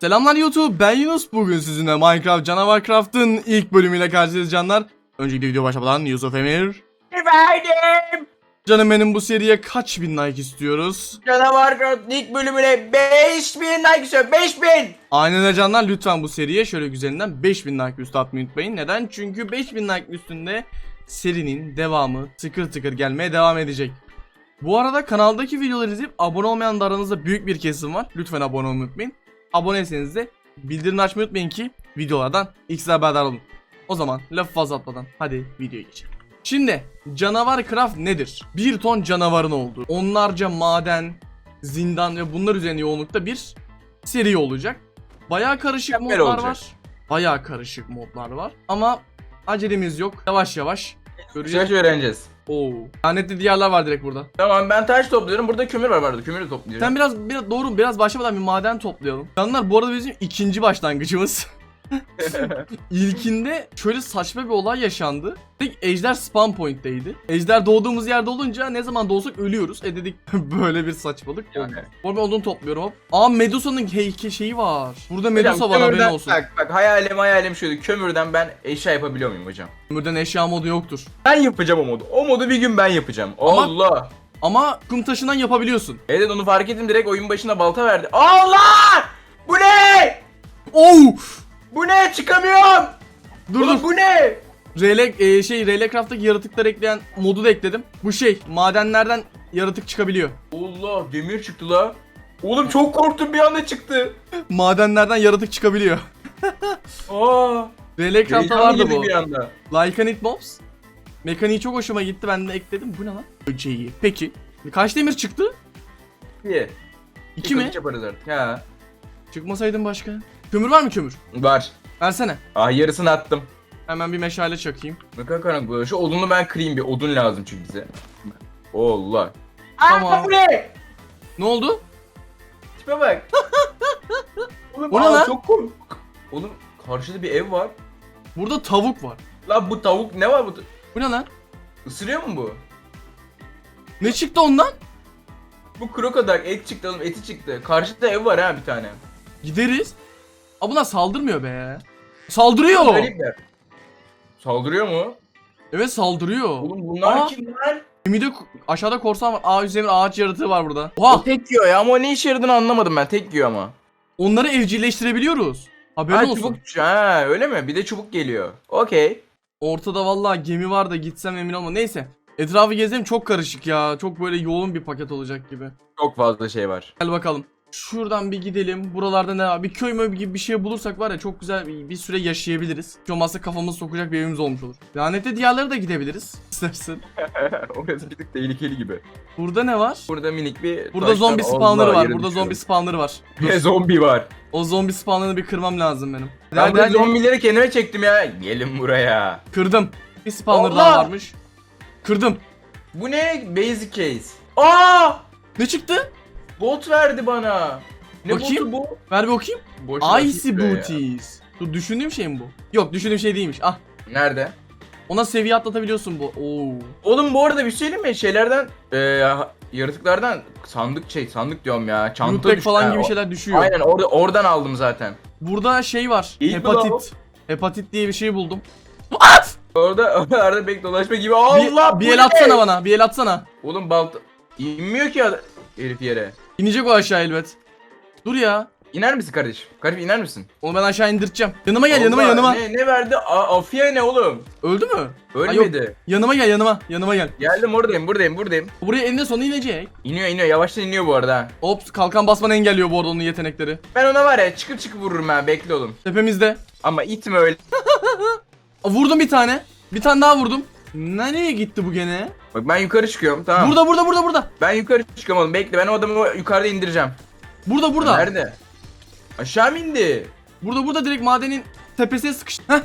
Selamlar YouTube ben Yunus. Bugün sizinle Minecraft Canavarcraft'ın ilk bölümüyle karşınızdayız canlar. Öncelikle video başlamadan Yusuf Emir. Efendim. Canım benim bu seriye kaç bin like istiyoruz? Canavar Craft ilk bölümüne 5000 like istiyor 5000. Aynen öyle canlar lütfen bu seriye şöyle güzelinden 5000 like üstü atmayı unutmayın. Neden? Çünkü 5000 like üstünde serinin devamı tıkır tıkır gelmeye devam edecek. Bu arada kanaldaki videoları izleyip abone olmayan da aranızda büyük bir kesim var. Lütfen abone olmayı unutmayın Aboneyseniz de bildirim açmayı unutmayın ki videolardan ilk size haberdar olun O zaman lafı fazla atmadan hadi videoya geçelim Şimdi canavar craft nedir? Bir ton canavarın olduğu, onlarca maden, zindan ve bunlar üzerine yoğunlukta bir seri olacak. Bayağı karışık Mükemmel modlar olacak. var. Bayağı karışık modlar var. Ama acelemiz yok. Yavaş yavaş göreceğiz. Şöyle öğreneceğiz. Oo. Lanetli diyarlar var direkt burada. Tamam ben taş topluyorum. Burada kömür var vardı. Kömürü topluyorum. Sen biraz biraz doğru biraz başlamadan bir maden toplayalım. Canlar bu arada bizim ikinci başlangıcımız. İlkinde şöyle saçma bir olay yaşandı. Tek ejder spawn point'teydi. Ejder doğduğumuz yerde olunca ne zaman doğsak ölüyoruz. E dedik böyle bir saçmalık. Yani. Bu arada odun topluyorum hop. Aa Medusa'nın heyke şeyi var. Burada Medusa Hocam, var haberin olsun. Bak bak hayalim hayalim şuydu. Kömürden ben eşya yapabiliyor muyum hocam? Kömürden eşya modu yoktur. Ben yapacağım o modu. O modu bir gün ben yapacağım. Ama- Allah. Ama kum taşından yapabiliyorsun. Evet onu fark ettim direkt oyun başında balta verdi. Allah! Bu ne? Oo! Bu ne? Çıkamıyorum. Dur Oğlum dur. bu ne? Rele, e, şey Relecraft'taki yaratıkları ekleyen modu da ekledim. Bu şey madenlerden yaratık çıkabiliyor. Allah demir çıktı la. Oğlum çok korktum bir anda çıktı. Madenlerden yaratık çıkabiliyor. Aa. Relecraft'ta heyecanlı vardı bu. Bir anda. Like and It Mobs. Mekaniği çok hoşuma gitti ben de ekledim. Bu ne lan? Böceği. Peki. Kaç demir çıktı? İyi. İki mi? Yaparız artık. Ha. Çıkmasaydın başka. Kömür var mı kömür? Var. Versene. Ah yarısını attım. Hemen bir meşale çakayım. Ne kadar karanlık bu. Şu odunu ben kırayım bir. Odun lazım çünkü bize. Allah. Tamam. Aa, bu ne? Ne oldu? Tipe bak. Oğlum, O ne aa, lan? Çok komik. Oğlum karşıda bir ev var. Burada tavuk var. Lan bu tavuk ne var bu? Bu ne lan? Isırıyor mu bu? Ne çıktı ondan? Bu krokodak et çıktı oğlum eti çıktı. Karşıda ev var ha bir tane. Gideriz. Aa bunlar saldırmıyor be. Saldırıyor. Garipler. Saldırıyor mu? Evet saldırıyor. Oğlum bunlar Aa. kim lan? Gemide aşağıda korsan var. Aa Hüseyin ağaç yaratığı var burada. O Oha! tek yiyor ya ama o ne işe yaradığını anlamadım ben. Tek yiyor ama. Onları evcilleştirebiliyoruz. Haberin Ha olsun. çubuk ha öyle mi? Bir de çubuk geliyor. Okey. Ortada vallahi gemi var da gitsem emin olma. Neyse. Etrafı gezelim çok karışık ya. Çok böyle yoğun bir paket olacak gibi. Çok fazla şey var. Gel bakalım. Şuradan bir gidelim. Buralarda ne var? Bir köy mü gibi bir şey bulursak var ya çok güzel bir, bir süre yaşayabiliriz. Hiç olmazsa kafamızı sokacak bir evimiz olmuş olur. Lanetli diyarlara da gidebiliriz. İstersen. Orası bir tık tehlikeli gibi. Burada ne var? Burada minik bir... Burada zombi spawnları var. Burada düşüyorum. zombi spawnları var. Ve zombi var. O zombi spawnlarını bir kırmam lazım benim. Ben bu zombileri kendime çektim ya. Gelin buraya. Kırdım. Bir spawner Allah! daha varmış. Kırdım. Bu ne? Basic case. Aa! Ne çıktı? Bot verdi bana. Ne Bakayım. botu bu? Ver bir bakayım. Boş Icy ya. Booties. Dur düşündüğüm şey mi bu? Yok düşündüğüm şey değilmiş. Ah. Nerede? Ona seviye atlatabiliyorsun bu. Oo. Oğlum bu arada bir şey söyleyeyim mi? Şeylerden, e, yaratıklardan sandık şey, sandık diyorum ya. Çanta düştü. falan Ha, gibi o- şeyler düşüyor. Aynen orada oradan aldım zaten. Burada şey var. İyi hepatit. Hepatit diye bir şey buldum. At! Orada arada pek dolaşma gibi. Bir, Allah bir bu el ne? atsana bana. Bir el atsana. Oğlum balta inmiyor ki ad- herif yere. İnecek o aşağı elbet. Dur ya. İner misin kardeşim? Kardeşim iner misin? Onu ben aşağı indirteceğim. Yanıma gel yanıma Allah, yanıma. Ne, ne verdi? A Afiye ne oğlum? Öldü mü? Ölmedi. Yanıma gel yanıma. Yanıma gel. Geldim oradayım buradayım buradayım. Buraya eninde sonunda inecek. İniyor iniyor yavaştan iniyor bu arada. Ops kalkan basmanı engelliyor bu arada onun yetenekleri. Ben ona var ya çıkıp çıkıp vururum ha bekle oğlum. Tepemizde. Ama itme öyle. Vurdum bir tane. Bir tane daha vurdum. Nereye gitti bu gene? Bak ben yukarı çıkıyorum tamam. Burada burada burada burada. Ben yukarı çıkıyorum oğlum bekle ben o adamı yukarıda indireceğim. Burada burada. Nerede? Aşağı mı indi? Burada burada direkt madenin tepesine sıkıştı. Heh.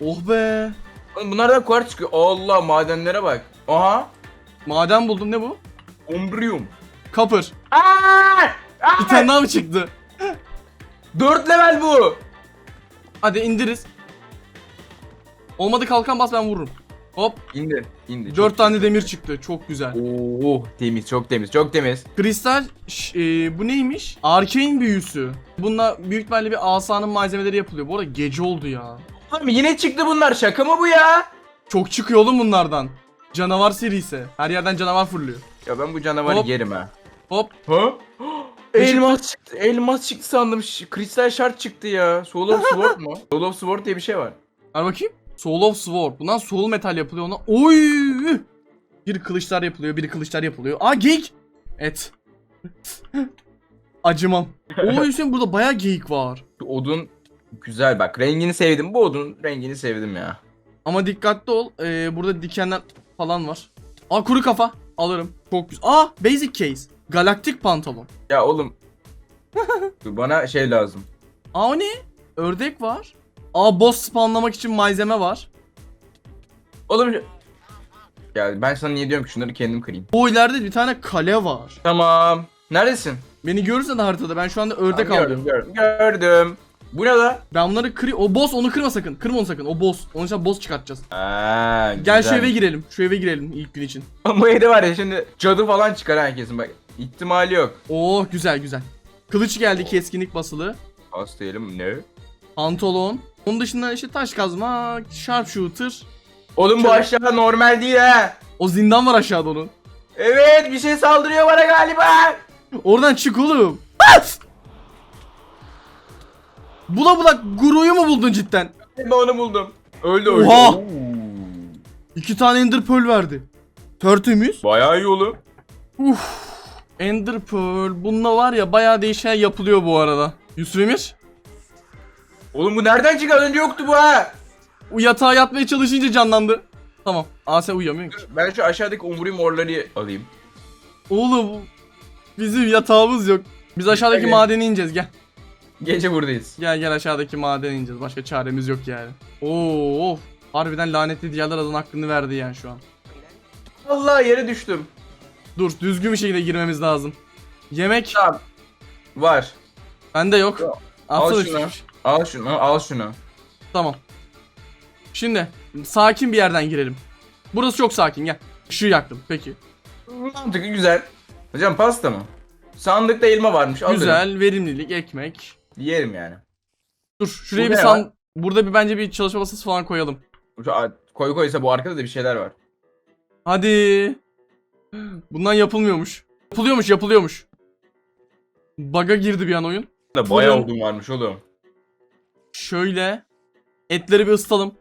Oh be. Oğlum bunlardan kuartz çıkıyor. Allah madenlere bak. Aha. Maden buldum ne bu? Ombrium. Copper. Aa! Bir tane daha mı çıktı? 4 level bu. Hadi indiririz. Olmadı kalkan bas ben vururum. Hop. İndi. indi. 4 Çok tane iyi. demir çıktı. Çok güzel. Oo temiz çok temiz çok temiz. Kristal ş- e, bu neymiş? Arcane büyüsü. Bununla büyük ihtimalle bir asanın malzemeleri yapılıyor. Bu arada gece oldu ya. Oğlum yine çıktı bunlar şaka mı bu ya? Çok çıkıyor oğlum bunlardan. Canavar serisi. Her yerden canavar fırlıyor. Ya ben bu canavarı Hop. yerim ha. Hop. Ha? Elmas çıktı. Elmas çıktı sandım. Ş- Kristal şart çıktı ya. Soul of Sword mu? Soul of Sword diye bir şey var. Ver bakayım. Soul of Sword. Bundan soul metal yapılıyor ona. Oy! Bir kılıçlar yapılıyor, bir kılıçlar yapılıyor. Aa geyik. Et. Acımam. Oo Hüseyin burada bayağı geyik var. Odun güzel bak. Rengini sevdim. Bu odun rengini sevdim ya. Ama dikkatli ol. Ee, burada dikenler falan var. Aa kuru kafa. Alırım. Çok güzel. Aa basic case. Galaktik pantolon. Ya oğlum. Bana şey lazım. Aa o ne? Ördek var. Aa boss spawnlamak için malzeme var. Oğlum Ya ben sana niye diyorum ki şunları kendim kırayım. Bu ileride bir tane kale var. Tamam. Neredesin? Beni görürsen haritada ben şu anda ördek Tamam, aldım. gördüm, gördüm. Gördüm. Bu ne la? Ben bunları kırayım. O boss onu kırma sakın. Kırma onu sakın. O boss. Onun için boss çıkartacağız. Aa, Gel şu güzel. eve girelim. Şu eve girelim ilk gün için. Bu evde var ya şimdi cadı falan çıkar herkesin bak. İhtimali yok. Oh güzel güzel. Kılıç geldi keskinlik basılı. Hastayalım ne? Pantolon. Onun dışında işte taş kazma, sharpshooter. Oğlum bu Şöyle- aşağı normal değil ha. O zindan var aşağıda onun. Evet bir şey saldırıyor bana galiba. Oradan çık oğlum. At! Bula bula guruyu mu buldun cidden? Ben onu buldum. Öldü öldü. Oha! İki tane ender pearl verdi. Tertemiz. Bayağı iyi oğlum. Uf. Ender pearl. Bununla var ya bayağı değişen yapılıyor bu arada. Yusuf Emir. Oğlum bu nereden çıktı? Az önce yoktu bu ha. O yatağa yatmaya çalışınca canlandı. Tamam. Aa sen uyuyamıyorsun ki. Ben şu aşağıdaki umuri morları alayım. Oğlum bizim yatağımız yok. Biz aşağıdaki Evet. madene ineceğiz gel. Gece buradayız. Gel gel aşağıdaki madene ineceğiz. Başka çaremiz yok yani. Oo of. Harbiden lanetli diğerler adın hakkını verdi yani şu an. Allah yere düştüm. Dur düzgün bir şekilde girmemiz lazım. Yemek Tamam. Var. bende yok. Yok. Atsana Al şu- şunu. Al şunu, al şunu. Tamam. Şimdi sakin bir yerden girelim. Burası çok sakin gel. Işığı yaktım peki. Mantıklı güzel. Hocam pasta mı? Sandıkta elma varmış. Alırım. Güzel verimlilik ekmek. Yerim yani. Dur şuraya bir ne san... lan? Burada bir bence bir çalışma masası falan koyalım. Şu a- koy koysa bu arkada da bir şeyler var. Hadi. Bundan yapılmıyormuş. Yapılıyormuş yapılıyormuş. Baga girdi bir an oyun. Da bayağı odun varmış oğlum. Şöyle. Etleri bir ısıtalım.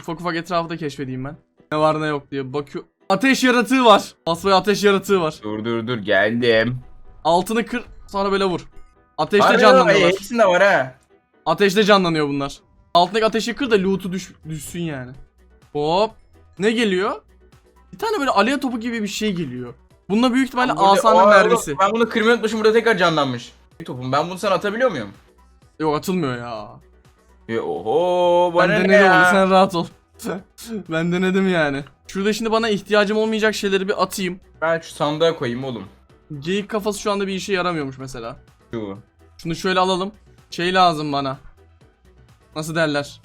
Ufak ufak etrafı da keşfedeyim ben. Ne var ne yok diye bakıyor. Ateş yaratığı var. Basbaya ateş yaratığı var. Dur dur dur geldim. Altını kır sonra böyle vur. Ateşte Harbi canlanıyorlar. lan, Hepsinde var ha. Ateşte canlanıyor bunlar. Altındaki ateşi kır da loot'u düş, düşsün yani. Hop. Ne geliyor? Bir tane böyle alev topu gibi bir şey geliyor. Bununla büyük ihtimalle Burada- asanın Aa, mermisi. oğlum, Ben bunu kırmayı unutmuşum burada tekrar canlanmış. Topum ben bunu sana atabiliyor muyum? Yok atılmıyor ya. Ya, oho Ben bana ne denedim onu ya? sen rahat ol. ben denedim yani. Şurada şimdi bana ihtiyacım olmayacak şeyleri bir atayım. Ben şu sandığa koyayım oğlum. Geyik kafası şu anda bir işe yaramıyormuş mesela. Şu. Şunu şöyle alalım. Şey lazım bana. Nasıl derler?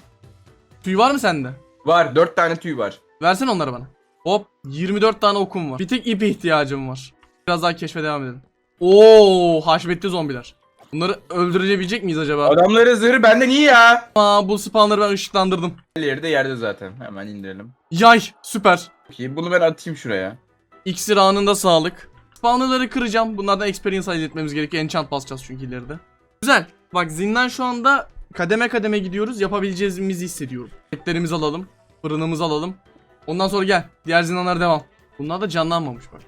Tüy var mı sende? Var 4 tane tüy var. Versene onları bana. Hop 24 tane okum var. Bir tek ip ihtiyacım var. Biraz daha keşfe devam edelim. Oo haşmetli zombiler. Bunları öldürebilecek miyiz acaba? Adamların zırhı benden iyi ya. Aa bu spawnları ben ışıklandırdım. Yeri de yerde zaten. Hemen indirelim. Yay süper. Okey bunu ben atayım şuraya. İksir anında sağlık. Spawnerları kıracağım. Bunlardan experience elde etmemiz gerekiyor. Enchant basacağız çünkü ileride. Güzel. Bak zindan şu anda kademe kademe gidiyoruz. Yapabileceğimizi hissediyorum. Etlerimizi alalım. Fırınımızı alalım. Ondan sonra gel. Diğer zindanlara devam. Bunlar da canlanmamış bak.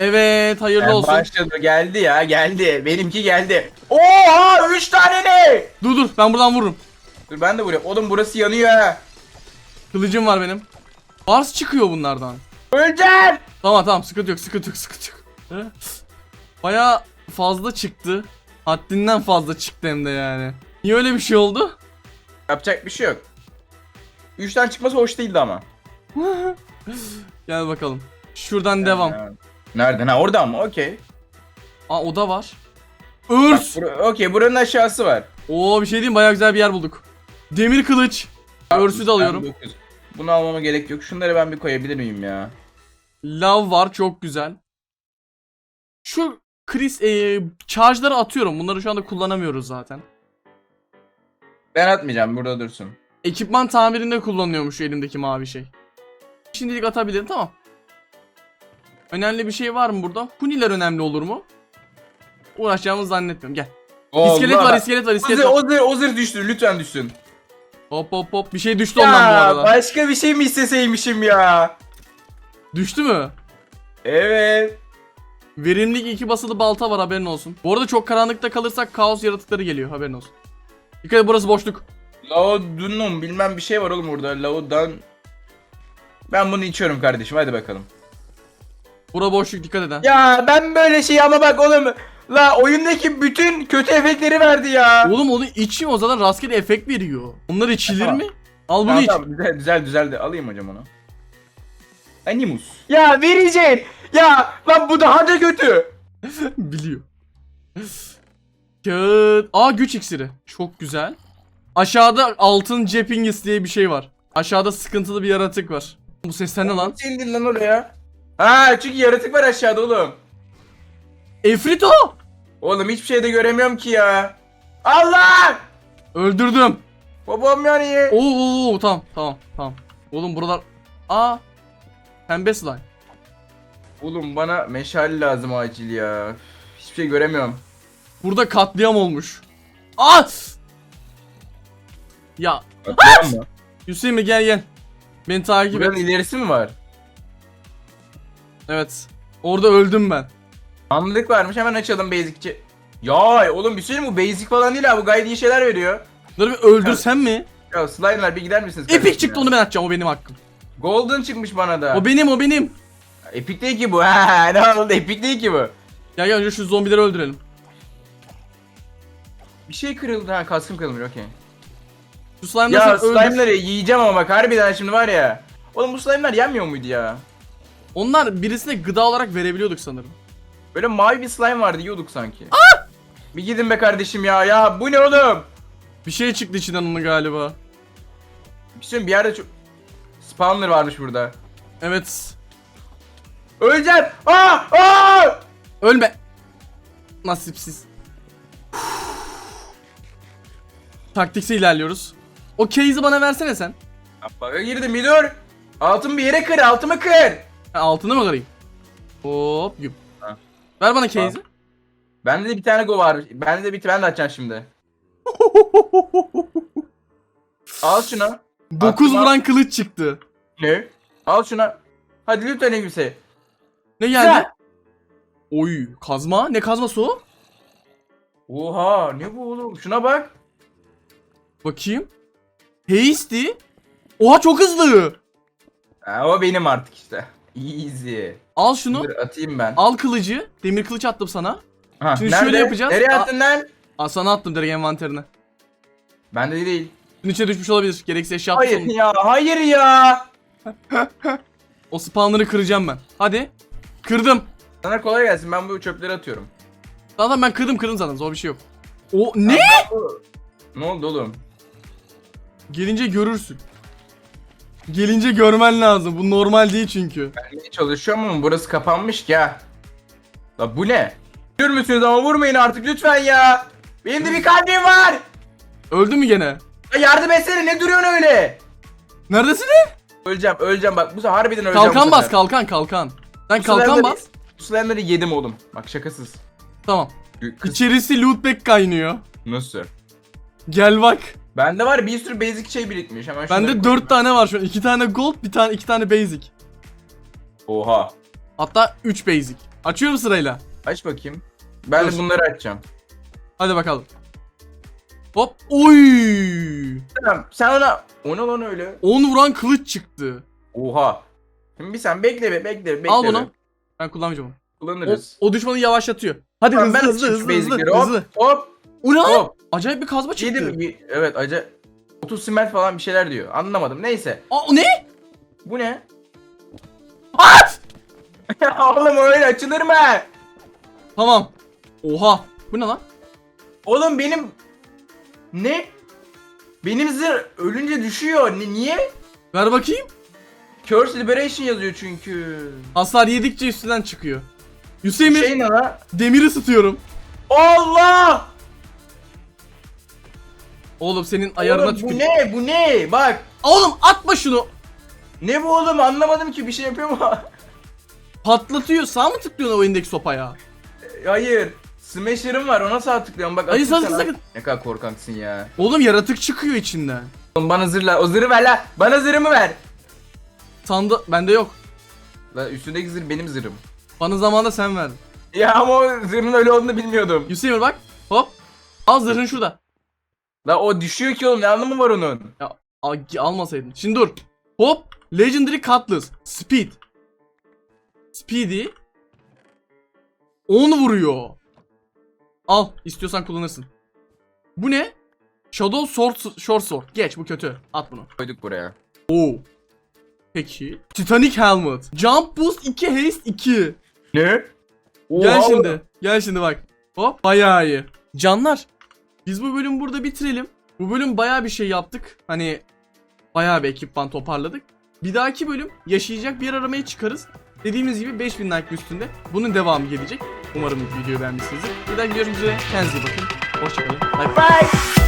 Evet hayırlı Yani olsun. başladı geldi ya geldi. Benimki geldi. Oha 3 tane ne? Dur dur ben buradan vururum. Dur ben de vuruyorum. Oğlum burası yanıyor ha. Kılıcım var benim. Bars çıkıyor bunlardan. Öleceğim. Tamam tamam sıkıntı yok sıkıntı yok sıkıntı yok. Baya fazla çıktı. Haddinden fazla çıktı hem de yani. Niye öyle bir şey oldu? Yapacak bir şey yok. 3 tane çıkması hoş değildi ama. Gel bakalım. Şuradan devam. Ha. Nereden? Ha oradan mı? Okey. Aa oda var. Bak, Örs. bura- Okey buranın aşağısı var. Oo bir şey diyeyim bayağı güzel bir yer bulduk. Demir kılıç. Örsü de alıyorum. Ben dokuz. Bunu almama gerek yok. Şunları ben bir koyabilir miyim ya? Lav var çok güzel. Şu Chris e, charge'ları atıyorum. Bunları şu anda kullanamıyoruz zaten. Ben atmayacağım burada dursun. Ekipman tamirinde kullanıyormuş şu elimdeki mavi şey. Şimdilik atabilirim tamam. Önemli bir şey var mı burada? Huniler önemli olur mu? Uğraşacağımızı zannetmiyorum. Gel. İskelet var, iskelet var, iskelet Ozır, var. Ozır, Ozır düştü. Lütfen düşsün. Hop hop hop. Bir şey düştü ondan bu Ya arada. başka bir şey mi isteseymişim ya? Düştü mü? Evet. Verimlilik iki basılı balta var haberin olsun. Bu arada çok karanlıkta kalırsak kaos yaratıkları geliyor haberin olsun. Dikkat et burası boşluk. Laudunum bilmem bir şey var oğlum burada. Laudan. Ben bunu içiyorum kardeşim hadi bakalım. Bura boşluk dikkat eden. Ya ben böyle şey ama bak oğlum. La oyundaki bütün kötü efektleri verdi ya. Oğlum onu içmiyor o zaten rastgele efekt veriyor. Onlar içilir Tamam. mi? Al bunu Tamam, iç. tamam, güzel güzel düzeldi. Alayım hocam onu. Animus. Ya vereceksin. Ya lan bu daha da kötü. Biliyor. Kağıt. Aa güç iksiri. Çok güzel. Aşağıda altın cepingis diye bir şey var. Aşağıda sıkıntılı bir yaratık var. Bu sesler ne lan? İndin lan oraya? Ha çünkü yaratık var aşağıda oğlum. Efrito! Oğlum hiçbir şey de göremiyorum ki ya. Allah! Öldürdüm. Babam yani. Oo, oo, oo, tamam tamam tamam. Oğlum buralar... Aa! Pembe slime. Oğlum bana meşale lazım acil ya. Üf, Hiçbir şey göremiyorum. Burada katliam olmuş. Aa! Ya Atlayalım mı? Hüseyin mi gel gel. Beni takip Buranın et. ilerisi mi var? Evet. Orada öldüm ben. Anlık varmış hemen açalım basic'i. Ya oğlum bir şey mi bu basic falan değil ha bu gayet iyi şeyler veriyor. Bunları bir öldürsem mi? Ya slime'lar bir gider misiniz? Epic kardeşim çıktı ya? onu ben atacağım o benim hakkım. Golden çıkmış bana da. O benim o benim. Epic değil ki bu. Ha ne oldu? Epic değil ki bu. Ya gel önce şu zombileri öldürelim. Bir şey kırıldı ha kaskım kırılmış okey. Şu slime'ları Ya sen öldür. slime'ları yiyeceğim ama bak harbiden şimdi var ya. Oğlum bu slime'lar yenmiyor muydu ya? Onlar birisine gıda olarak verebiliyorduk sanırım. Böyle mavi bir slime vardı yiyorduk sanki. Bir gidin be kardeşim ya. Ya bu ne oğlum? Bir şey çıktı içinden onun galiba. Bir şey mi? bir yerde çok... Spawner varmış burada. Evet. Öleceğim. Aa! Aa! Ölme. Nasipsiz. Taktikse ilerliyoruz. O case'i bana versene sen. Baka girdim bir dur. Altın bir yere kır, altımı kır. Ha, altını mı kırayım? Hop yum. Ha. Ver bana case'i. Bende de bir tane go var. Bende de bir ben de açacağım şimdi. Al şunu. 9 Aklıma- vuran kılıç çıktı. Ne? Al şunu. Hadi lütfen kimse. Ne geldi? Oy kazma. Ne kazması o? Oha ne bu oğlum? Şuna bak. Bakayım. Hasty. Oha çok hızlı. Ha, o benim artık işte. Easy. Al şunu. Dur atayım ben. Al kılıcı. Demir kılıç attım sana. Ha, Şimdi nerede? şöyle yapacağız. Nereye Aa. attın lan? Al sana attım direkt envanterine. Bende değil. Bunun içine düşmüş olabilir. Gereksiz eşya Hayır atmışsın. ya, hayır ya. O spawnları kıracağım ben. Hadi. Kırdım. Sana kolay gelsin. Ben bu çöpleri atıyorum. Zaten ben kırdım kırdım zaten. Zor bir şey yok. O ne? Ne oldu oğlum? Gelince görürsün. Gelince görmen lazım. Bu normal değil çünkü. Ben niye çalışıyorum ama burası kapanmış ha. La bu ne? Görür müsünüz ama vurmayın artık lütfen ya. Benim de bir kalbim var. Öldün mü gene? Ya yardım etsene ne duruyorsun öyle? Neredesin? Öleceğim öleceğim bak bu sefer harbiden öleceğim bu Kalkan bas sefer. kalkan kalkan. Sen kalkan bas. Bu slime'ları yedim oğlum. Bak şakasız. Tamam. Kız, İçerisi lootback kaynıyor. nasıl? Gel bak. Bende var bir sürü basic şey birikmiş. Hemen şunları Bende koyayım 4 tane var şu an. 2 tane gold, bir tane 2 tane basic. Oha. Hatta 3 basic. Açıyorum sırayla. Aç bakayım. Ben Dur. de bunları açacağım. Hadi bakalım. Hop. Oy! Tamam sen ona... O ne lan öyle? 10 vuran kılıç çıktı. Oha. Şimdi bir sen bekle be bekle bekle. Al be. bunu. Ben kullanmayacağım onu. O, Kullanırız. o düşmanı yavaşlatıyor. Hadi Tamam, hızlı ben hızlı açayım şu hızlı hızlı, basicleri. Hop, hızlı. Hop O ne lan? hop. Acayip bir kazma çıktı. Yedim. Ye- Evet acı. 30 simet falan bir şeyler diyor. Anlamadım. Neyse. Aa o ne? Bu ne? At! Oğlum öyle açılır mı? Tamam. Oha. Bu ne lan? Oğlum benim... Ne? Benim zırh ölünce düşüyor. Ni- niye? Ver bakayım. Curse Liberation yazıyor çünkü. Hasar yedikçe üstünden çıkıyor. Hüseyin Şey ne la? demir ısıtıyorum. Allah! Oğlum senin ayarına Oğlum, bu tükür. ne? Bu ne? Bak. Oğlum atma şunu. Ne bu oğlum? Anlamadım ki bir şey yapıyor mu? Patlatıyor. Sağ mı tıklıyorsun o elindeki sopaya? Hayır. Smasher'ım var ona sağ tıklıyorum bak. Hayır, sakın, sakın. Ne kadar korkaksın ya. Oğlum yaratık çıkıyor içinden. Oğlum bana zırla. O zırhı ver la. Bana zırhımı ver. Sanda bende yok. La üstündeki zırh benim zırhım. Bana zamanında sen verdin. Ya ama o zırhın öyle olduğunu bilmiyordum. Hüseyin bak. Hop. Al zırhın şurada. La o düşüyor ki oğlum ne anlamı var onun? Al, almasaydın. Şimdi dur. Hop. Legendary Cutlass. Speed. Speedy. 10 vuruyor. Al. istiyorsan kullanırsın. Bu ne? Shadow Sword, Short Sword. Geç bu kötü. At bunu. Koyduk buraya. Oo. Peki. Titanic Helmet. Jump Boost 2 Haste 2. Ne? Gel şimdi. Gel şimdi bak. Hop. Bayağı iyi. Canlar. Biz bu bölüm burada bitirelim. Bu bölüm bayağı bir şey yaptık. Hani bayağı bir ekipman toparladık. Bir dahaki bölüm yaşayacak bir yer aramaya çıkarız. Dediğimiz gibi 5000 like üstünde. Bunun devamı gelecek. Umarım videoyu beğenmişsinizdir. Bir dahaki görüşmek üzere. Kendinize iyi bakın. Hoşçakalın. Bye bye. Bye.